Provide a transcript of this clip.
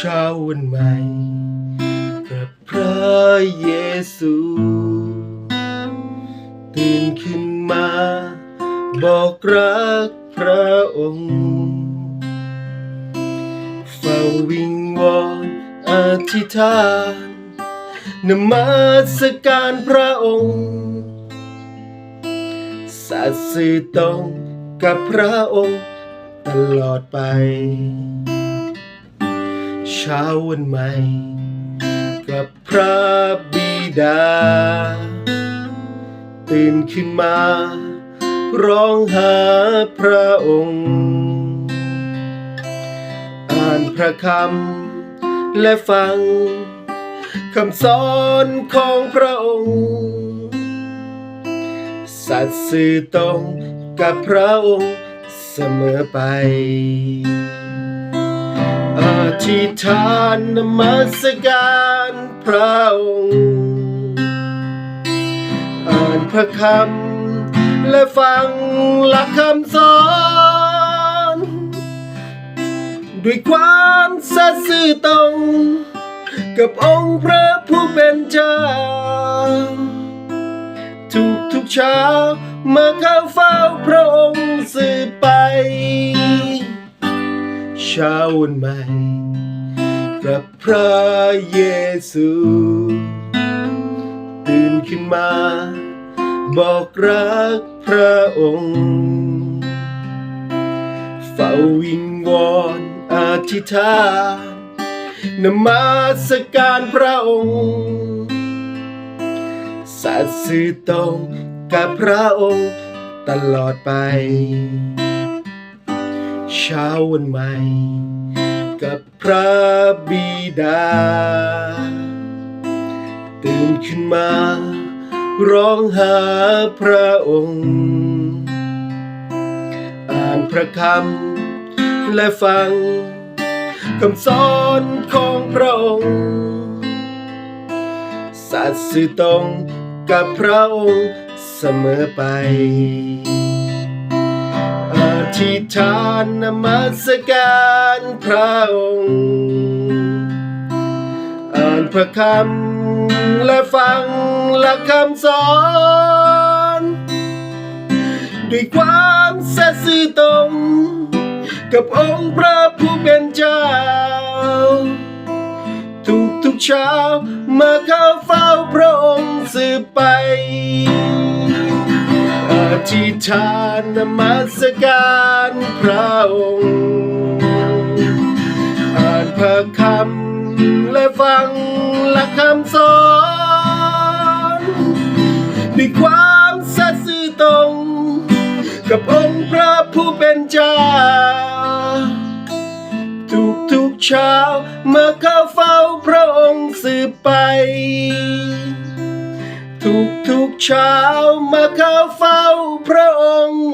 เช้าวันใหม่กับพระเยซู ตื่นขึ้นมา บอกรักพระองค์เฝ้าวิงวอนอธิษฐานนมัสการพระองค์สัตย์สื่อตรงกับพระองค์ตลอดไป เช้าวันใหม่ กับพระบิดา ตื่นขึ้นมา ร้องหาพระองค์ อ่านพระคำและฟังคำสอนของพระองค์ สัตย์สื่อตรงกับพระองค์เสมอไป ธิษฐานนมัสการพระองค์อ่านพระคำและฟังหลักคำสอน ด้วยความสัตย์ซื่อตรง กับองค์พระผู้เป็นเจ้า ทุกทุกๆเช้ามาเข้าเฝ้าพระองค์สืบไป ช้าวันใหม่กับพระเยซู ตื่นขึ้นมา บอกรักพระองค์ เฝ้าวิงวอนอธิษฐานนมัสการพระองค์สัตย์สื่อตรงกับพระองค์ตลอดไป เช้าวันใหม่ กับพระบิดา ตื่นขึ้นมา ร้องหาพระองค์ อ่านพระคำและฟังคำสอนของพระองค์ สัตย์สื่อตรงกับพระองค์เสมอไป ธิษฐานนมัสการพระองค์ อ่านพระคำและฟังหลักคำสอน ด้วยความสัตย์ซื่อตรง กับองค์พระผู้เป็นเจ้า ทุกทุกๆเช้ามาเข้าเฝ้าพระองค์สืบไป ธิษฐานนมัสการพระองค์ อ่านพระคำและฟังหลักคำสอนด้วยความสัตย์ซื่อตรง กับองค์พระผู้เป็นเจ้า ทุกทุกๆเช้าเมื่อเข้าเฝ้าพระองค์สืบไป เช้ามาเข้าเฝ้าพระองค์